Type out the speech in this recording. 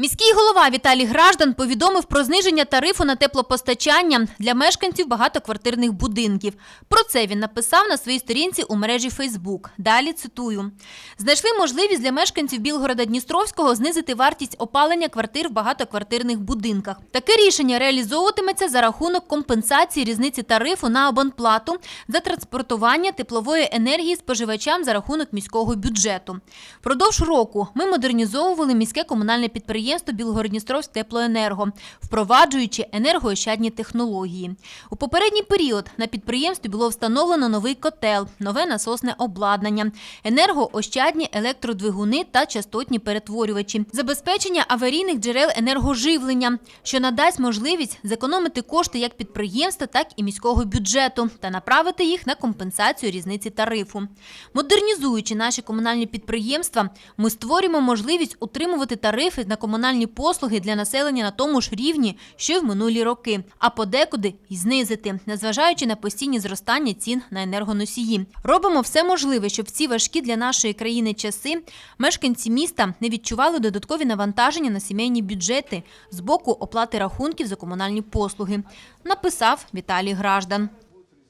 Міський голова Віталій Граждан повідомив про зниження тарифу на теплопостачання для мешканців багатоквартирних будинків. Про це він написав на своїй сторінці у мережі Фейсбук. Далі цитую: знайшли можливість для мешканців Білгорода Дністровського знизити вартість опалення квартир в багатоквартирних будинках. Таке рішення реалізовуватиметься за рахунок компенсації різниці тарифу на абонплату за транспортування теплової енергії споживачам за рахунок міського бюджету. Впродовж року ми модернізовували міське комунальне підприємство Білгородністровськ теплоенерго, впроваджуючи енергоощадні технології. У попередній період на підприємстві було встановлено новий котел, нове насосне обладнання, енергоощадні електродвигуни та частотні перетворювачі, забезпечення аварійних джерел енергоживлення, що надасть можливість зекономити кошти як підприємства, так і міського бюджету та направити їх на компенсацію різниці тарифу. Модернізуючи наші комунальні підприємства, ми створюємо можливість утримувати тарифи на комунальні послуги для населення на тому ж рівні, що й в минулі роки, а подекуди й знизити, незважаючи на постійні зростання цін на енергоносії. Робимо все можливе, щоб в ці важкі для нашої країни часи мешканці міста не відчували додаткові навантаження на сімейні бюджети з боку оплати рахунків за комунальні послуги. Написав Віталій Граждан.